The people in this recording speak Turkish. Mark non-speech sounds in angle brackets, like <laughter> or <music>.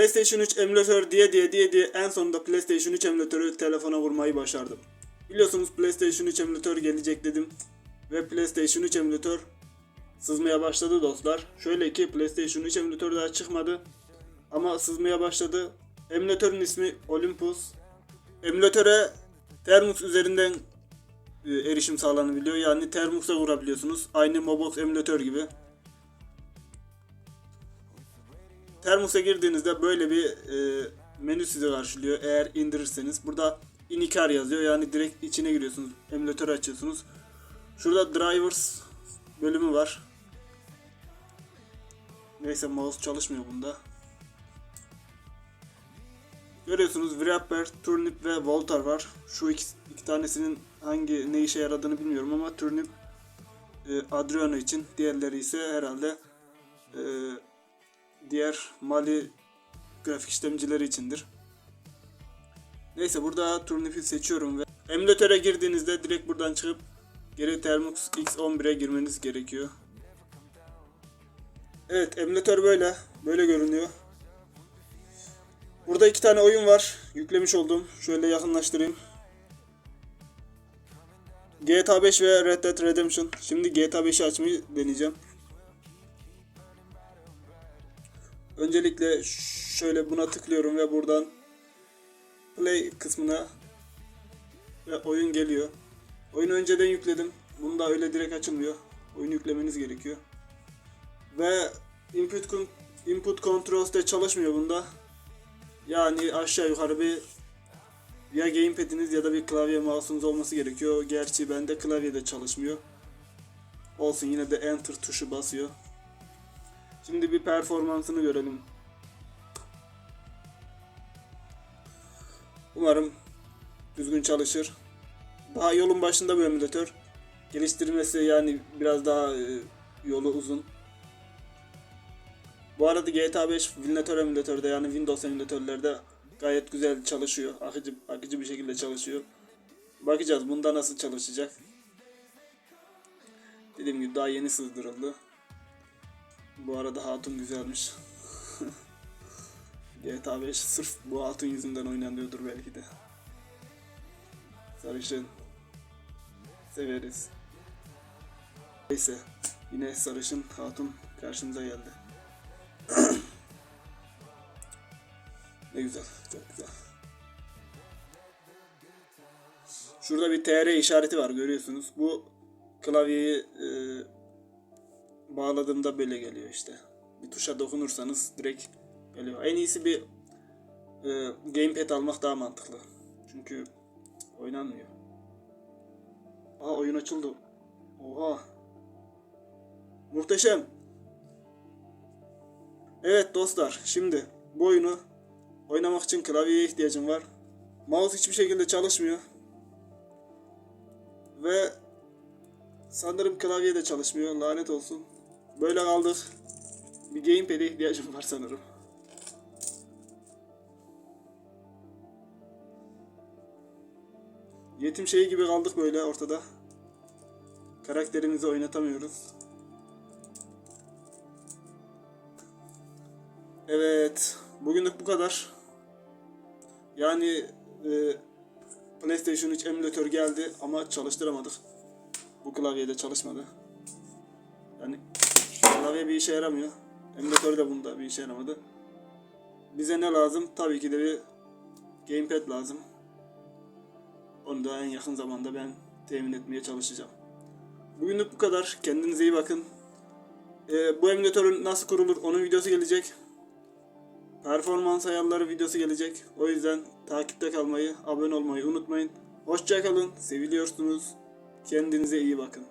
PlayStation 3 emülatör diye diye diye diye en sonunda PlayStation 3 emülatörü telefona vurmayı başardım. Biliyorsunuz PlayStation 3 emülatör gelecek dedim. Ve PlayStation 3 emülatör sızmaya başladı dostlar. Şöyle ki PlayStation 3 emülatörü daha çıkmadı. Ama sızmaya başladı. Emülatörün ismi Olympus. Emülatöre Termux üzerinden e, erişim sağlanabiliyor. Yani Termux'a vurabiliyorsunuz. Aynı Mobox emülatör gibi. Termus'a girdiğinizde böyle bir e, menü sizi karşılıyor. Eğer indirirseniz burada inikar yazıyor. Yani direkt içine giriyorsunuz. Emülatörü açıyorsunuz. Şurada drivers bölümü var. Neyse mouse çalışmıyor bunda. Görüyorsunuz wrapper, turnip ve voltar var. Şu iki, iki tanesinin hangi ne işe yaradığını bilmiyorum ama turnip e, Adriano için, diğerleri ise herhalde e, diğer Mali grafik işlemcileri içindir. Neyse burada turnipi seçiyorum ve emülatöre girdiğinizde direkt buradan çıkıp geri Termux X11'e girmeniz gerekiyor. Evet emülatör böyle. Böyle görünüyor. Burada iki tane oyun var. Yüklemiş oldum. Şöyle yakınlaştırayım. GTA 5 ve Red Dead Redemption. Şimdi GTA 5'i açmayı deneyeceğim. Öncelikle şöyle buna tıklıyorum ve buradan play kısmına ve oyun geliyor. Oyunu önceden yükledim. Bunda öyle direkt açılmıyor. Oyunu yüklemeniz gerekiyor. Ve input input controls de çalışmıyor bunda. Yani aşağı yukarı bir ya gamepad'iniz ya da bir klavye mouse'unuz olması gerekiyor. Gerçi bende klavye de çalışmıyor. Olsun yine de enter tuşu basıyor. Şimdi bir performansını görelim. Umarım düzgün çalışır. Daha yolun başında bu emülatör. Geliştirmesi yani biraz daha e, yolu uzun. Bu arada GTA 5 Vilnator emülatörde yani Windows emülatörlerde gayet güzel çalışıyor. Akıcı, akıcı bir şekilde çalışıyor. Bakacağız bunda nasıl çalışacak. Dediğim gibi daha yeni sızdırıldı. Bu arada hatun güzelmiş. <laughs> GTA 5 sırf bu hatun yüzünden oynanıyordur belki de. Sarışın. Severiz. Neyse. Yine sarışın hatun karşımıza geldi. <clears throat> ne güzel. Çok güzel. Şurada bir TR işareti var görüyorsunuz. Bu klavyeyi e, bağladığımda böyle geliyor işte. Bir tuşa dokunursanız direkt geliyor. En iyisi bir e, gamepad almak daha mantıklı. Çünkü oynanmıyor. Aa oyun açıldı. Oha. Muhteşem. Evet dostlar şimdi bu oyunu oynamak için klavyeye ihtiyacım var. Mouse hiçbir şekilde çalışmıyor. Ve sanırım klavye de çalışmıyor lanet olsun. Böyle kaldık. Bir gamepad'e ihtiyacım var sanırım. Yetim şeyi gibi kaldık böyle ortada. Karakterimizi oynatamıyoruz. Evet, bugünlük bu kadar. Yani e, PlayStation 3 emülatör geldi ama çalıştıramadık. Bu klavyede çalışmadı. Yani klavye bir işe yaramıyor. Emülatör de bunda bir işe yaramadı. Bize ne lazım? Tabii ki de bir gamepad lazım. Onu da en yakın zamanda ben temin etmeye çalışacağım. Bugünlük bu kadar. Kendinize iyi bakın. Ee, bu emülatörün nasıl kurulur onun videosu gelecek. Performans ayarları videosu gelecek. O yüzden takipte kalmayı, abone olmayı unutmayın. Hoşçakalın. Seviliyorsunuz. Kendinize iyi bakın.